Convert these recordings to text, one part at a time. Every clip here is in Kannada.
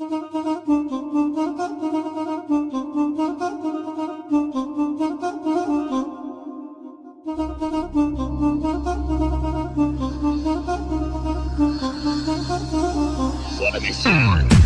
What a song!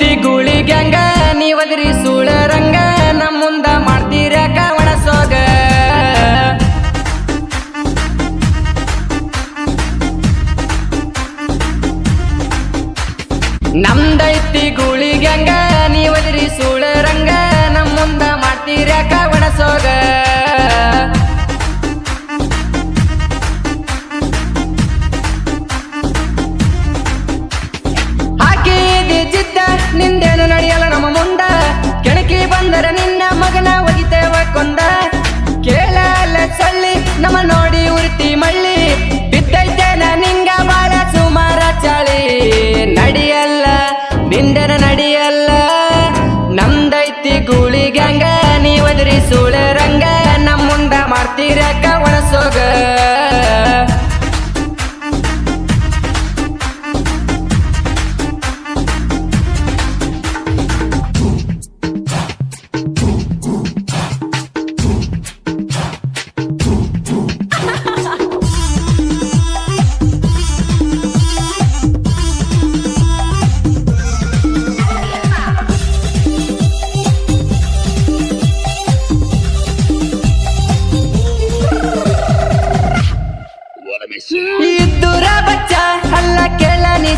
ನಮ್ದೈತಿ ಬಂದರ ನಿನ್ನ ಮಗನ ಒಗಿತೇವ ಕೊಂದ. ಕೇಳಲ್ಲ ಸಳ್ಳಿ, ನಮ್ಮ ನೋಡಿ ಉರ್ತಿ ಮಳ್ಳಿ. ಬಿದ್ದೈತೇನ ನಿಂಗ ಬಾಳ ಸುಮಾರ ಚಳಿ. ನಡಿಯಲ್ಲ, ನಿಂದನ ನಡಿಯಲ್ಲ. ನಮ್ದೈತಿ ನೀ ನೀವದ್ರಿ ಸುಳರಂಗ ನಮ್ಮ ಮುಂದ ಮಾಡ್ತೀರ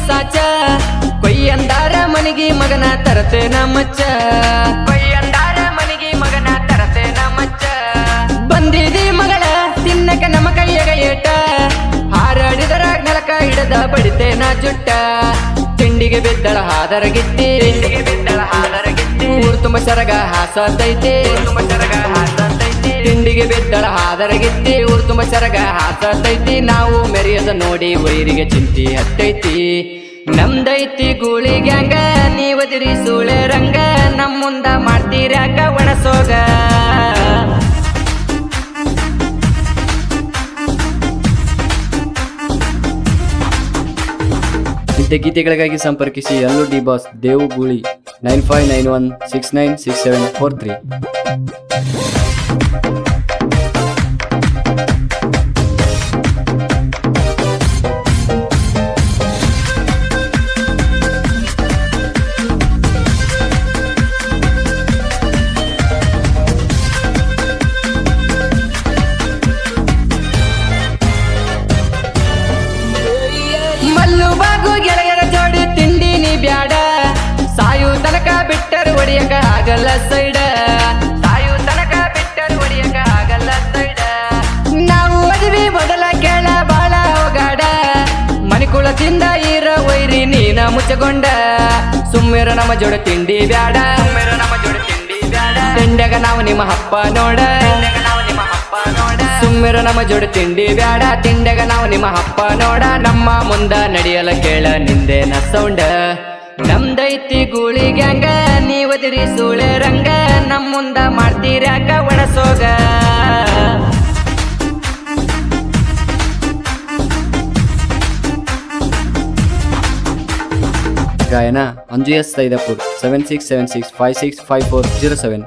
ನೀ ಸಾಚ ಕೊಯ್ಯಂದಾರ ಮನಿಗಿ ಮಗನ ತರತೆ ಮಚ್ಚ. ಕೊಯ್ಯಂದಾರ ಮನಿಗಿ ಮಗನ ತರತೆ ನಮ್ಮಚ್ಚ ಬಂದಿದಿ ಮಗಳ ತಿನ್ನಕ ನಮ್ಮ ಕೈಯಾಗ ಏಟ. ಹಾರಾಡಿದರ ನೆಲಕ ಹಿಡದ ಬಡಿತೇನ ಜುಟ್ಟ. ತಿಂಡಿಗೆ ಬಿದ್ದಳ ಹಾದರ ತಿಂಡಿಗೆ ಬಿದ್ದಳ ಹಾದರ ಗಿತ್ತಿ ಊರು ತುಂಬ ಸರಗ ಹಾಸತೈತೆ. ತುಂಬ ಸರಗ ಹಾಸತೈತಿ. ತಿಂಡಿಗೆ ಬಿದ್ದಳ ಹಾದರಗಿತ್ತಿ ಊರು ತುಂಬ ಸರಗ ಹಾಸತೈತಿ. ನಾವು ಮೆರೆಯದ ನೋಡಿ ವೈರಿಗೆ ಚಿಂತಿ ಹತ್ತೈತಿ. ನಮ್ದೈತಿ ಗೂಳಿ ಗ್ಯಾಂಗ ನೀವದಿರಿ ಸೂಳೆ ರಂಗ. ನಮ್ ಮುಂದ ಮಾಡ್ತೀರ್ಯಾಕ ಒಣಸೋಗ ಗೀತೆಗಳಿಗಾಗಿ ಸಂಪರ್ಕಿಸಿ ಎಲ್ಲೋ D boss Devu Gooli nine five nine one six nine six seven four three. ಹೊಡಿಯಕ ಆಗಲ್ಲ ಸೈಡ. ತಾಯು ತನಕ ಬಿಟ್ಟರು ಹೊಡಿಯಕ ಆಗಲ್ಲ ಸೈಡ. ನಾವು ಮದುವೆ ಮೊದಲ ಕೇಳ ಬಾಳ ಹೋಗಾಡ. ಮನಿಕುಳ ತಿಂದ ಇರ ವೈರಿ ನೀನ ಮುಚ್ಚಗೊಂಡ. ಸುಮ್ಮಿರ ನಮ್ಮ ಜೋಡ ತಿಂಡಿ ಬ್ಯಾಡ. ಸುಮ್ಮಿರ ನಮ್ಮ ಜೋಡ ತಿಂಡಿ ಬ್ಯಾಡ. ತಿಂಡ್ಯಾಗ ನಾವು ನಿಮ್ಮ ಹಪ್ಪ ನೋಡ. ನಾವು ನಿಮ್ಮ ಹಪ್ಪ ನೋಡ. ಸುಮ್ಮಿರ ನಮ್ಮ ಜೋಡ ತಿಂಡಿ ಬ್ಯಾಡ. ತಿಂಡೆಗ ನಾವು ನಿಮ್ಮ ಹಪ್ಪ ನೋಡ. ನಮ್ಮ ಮುಂದ ನಡೆಯಲ ಕೇಳ ನಿಂದೇನ ಸೌಂಡ. ನಮ್ದೈತಿ ಗೂಳಿ ಗ್ಯಾಂಗ ನೀವದಿರಿ ಸುಳೆ ರಂಗ ನಮ್ ಮುಂದ ಮಾಡ್ತೀರ್ಯಾಕ ಒಣಸೋಗ. ಗಾಯನ Anju S Saidapur seven six seven six five six five four zero seven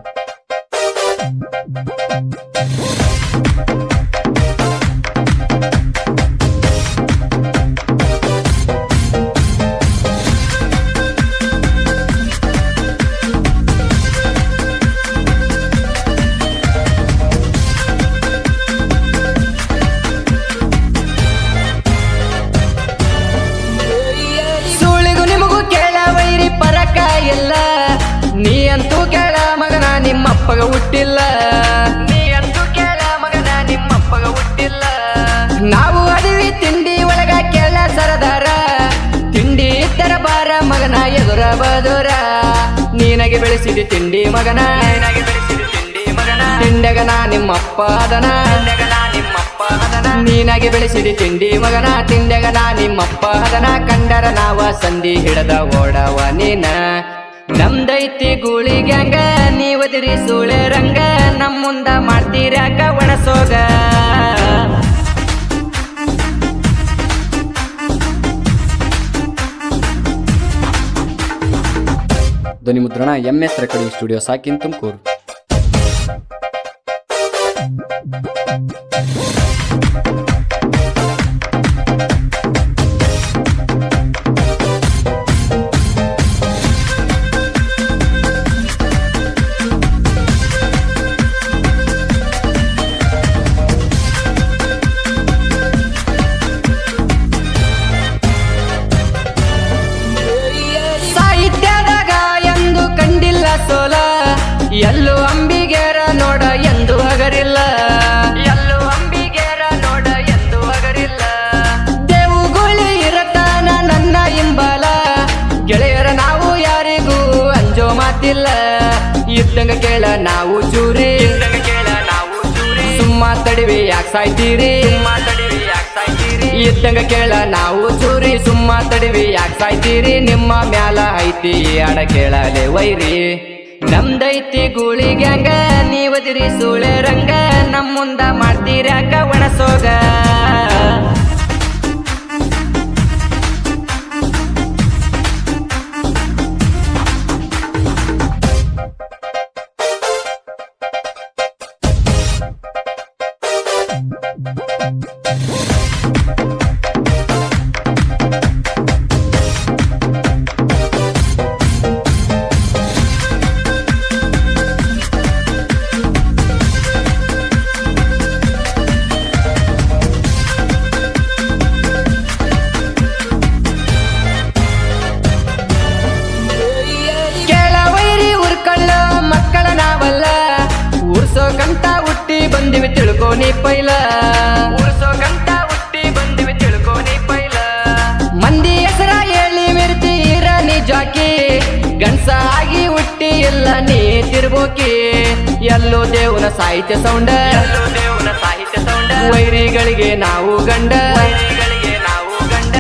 ಬದುರ. ನೀನಗೆ ಬೆಳೆಸಿದಿ ತಿಂಡಿ ಮಗನ. ನೀನಗೆ ಬೆಳೆಸಿದಿ ತಿಂಡಿ ಮಗನ. ತಿಂಡಗ ನಾ ನಿಮ್ಮಪ್ಪ ಅದನ. ನಿಮ್ಮಪ್ಪ ಅದನ. ಬೆಳೆಸಿದಿ ತಿಂಡಿ ಮಗನ. ತಿಂಡಗನ ನಿಮ್ಮಪ್ಪ ಅದನ. ಕಂಡರ ನಾವ ಸಂಧಿ ಹಿಡದ ಓಡವ ನೀನ. ನಮ್ದೈತಿ ಗೂಳಿ ಗ್ಯಾಂಗ ನೀವದಿರಿ ಸೂಳೆ ರಂಗ. ನಮ್ ಮುಂದ ಮಾಡ್ತೀರಾಕ ಒಣಸೋಗ. ಧ್ವನಿ ಮುದ್ರಣ ಎಂ ಎಸ್ ರೆಕಾರ್ಡಿಂಗ್ ಸ್ಟುಡಿಯೋ ಸಾಕಿನ್ ತುಮಕೂರು. ಸಾಹಿತ್ಯದಾಗ ಅಂಜೋ ಮಾತಿಲ್ಲ. ಇದ್ದಂಗ ಕೇಳ ನಾವು ಚೂರಿ. ಕೇಳ ನಾವು ಚೂರಿ. ಸುಮ್ಮ ತಡಿವಿ ಯಾಕೆ ಸಾಯ್ತೀರಿ? ತಡಿವಿ ಯಾಕೆ ಸಾಯ್ತೀರಿ? ಇದ್ದಂಗ ಕೇಳ ನಾವು ಚೂರಿ. ಸುಮ್ಮ ತಡಿವಿ ಯಾಕೆ ಸಾಯ್ತೀರಿ? ನಿಮ್ಮ ಮ್ಯಾಲ ಐತಿ ಅಡ ಕೇಳಲೆ ವೈರಿ. ನಮ್ದೈತಿ ಗೂಳಿ ಗ್ಯಾಂಗ ನೀವದಿರಿ ಸೂಳೆ ರಂಗ. ನಮ್ಮ ಮುಂದ ಮಾಡ್ತೀರ್ಯಾಕ ಒಣಸೋಗ? ಬಂದಿವಿ ತಿಳ್ಕೋನಿ ಪೈಲ. ಉಳಿಸೋಕಂತ ಹುಟ್ಟಿ ಬಂದಿವಿ ತಿಳ್ಕೋನಿ ಪೈಲ. ಮಂದಿ ಹೆಸರ ಹೇಳಿ ಮಿರ್ತೀರ ನೀ ಜಾಕಿ ಗಂಡ್ಸ ಆಗಿ ಹುಟ್ಟಿ ಎಲ್ಲ ನೀ ತಿರ್ಬೋಕಿ ಎಲ್ಲೋ ದೇವನ ಸಾಹಿತ್ಯ ಸೌಂಡ. ದೇವನ ಸಾಹಿತ್ಯ ಸೌಂಡ. ವೈರಿಗಳಿಗೆ ನಾವು ಗಂಡ.